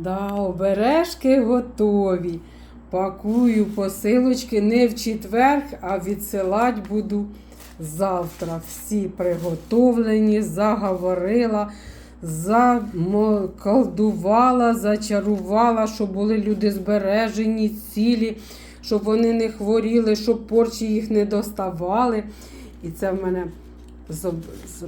Да, обережки готові. Пакую посилочки не в четвер, а відсилати буду завтра. Всі приготовлені, заговорила, заколдувала, зачарувала, щоб були люди збережені, цілі, щоб вони не хворіли, щоб порчі їх не доставали. І це в мене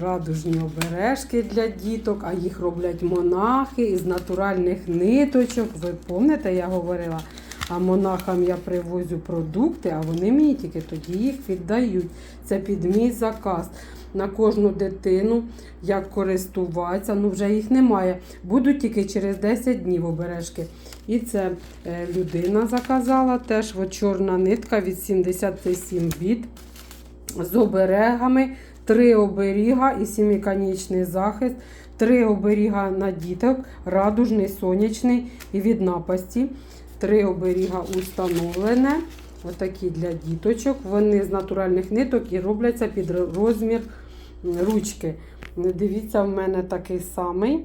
радужні обережки для діток, а їх роблять монахи із натуральних ниточок. Ви пам'ятаєте, я говорила, а монахам я привозю продукти, а вони мені тільки тоді їх віддають. Це під мій заказ. На кожну дитину, як користуватися, ну вже їх немає. Будуть тільки через 10 днів обережки. І це е, людина заказала теж от чорна нитка від 77 біт з оберегами, три оберіга і сіміконічний захист, три оберіга на діток, радужний, сонячний і від напасті. Три оберіга установлене. Отакі для діточок. Вони з натуральних ниток і робляться під розмір ручки. Дивіться, в мене такий самий.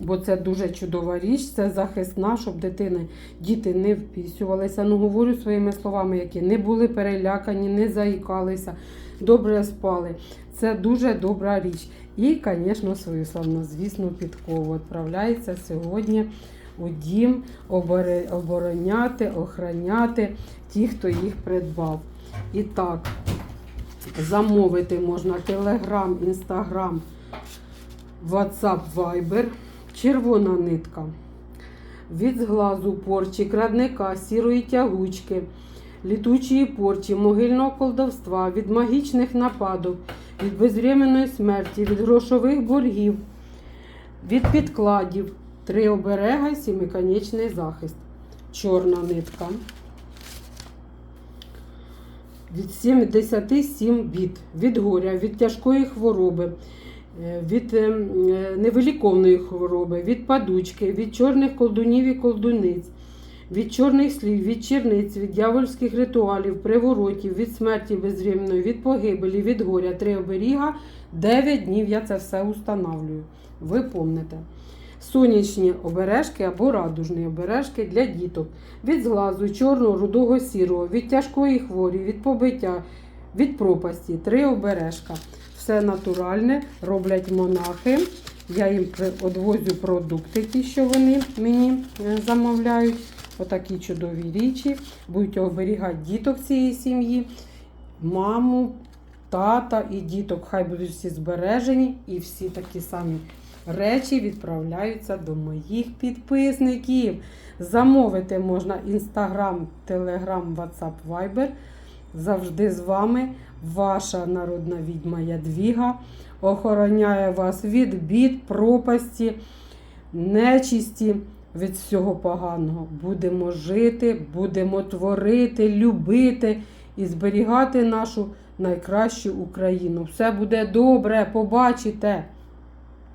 Бо це дуже чудова річ, це захисна, щоб дитини, діти не впісювалися. Ну, говорю своїми словами, які не були перелякані, не заїкалися, добре спали. Це дуже добра річ. І, звісно, свою славнозвісну підкову відправляється сьогодні у дім обороняти, охороняти ті, хто їх придбав. І так, замовити можна Instagram, WhatsApp, Viber, червона нитка. Від зглазу порчі, крадника, сірої тягучки, літучої порчі, могильного колдовства, від магічних нападок, від безвременної смерті, від грошових боргів, від підкладів, три оберега і сімиконечний захист. Чорна нитка. Від 77 біт, від горя, від тяжкої хвороби, від е, е, невиліковної хвороби, від падучки, від чорних колдунів і колдуниць, від чорних слів, від черниць, від дьявольських ритуалів, приворотів, від смерті безвремної, від погибелі, від горя, три оберіга, 9 днів я це все устанавлюю. Ви помните. Сонячні обережки або радужні обережки для діток. Від зглазу, чорного, рудого, сірого, від тяжкої хворі, від побиття, від пропасті. Три обережка. Все натуральне, роблять монахи. Я їм одвозю продукти, ті, що вони мені е, замовляють. Отакі чудові річі. Будуть оберігати діток цієї сім'ї, маму, тата і діток. Хай будуть всі збережені і всі такі самі речі відправляються до моїх підписників. Замовити можна Інстаграм, Телеграм, Ватсап, Вайбер. Завжди з вами ваша народна відьма Ядвіга. Охороняє вас від бід, пропасті, нечисті, від всього поганого. Будемо жити, будемо творити, любити і зберігати нашу найкращу Україну. Все буде добре, побачите.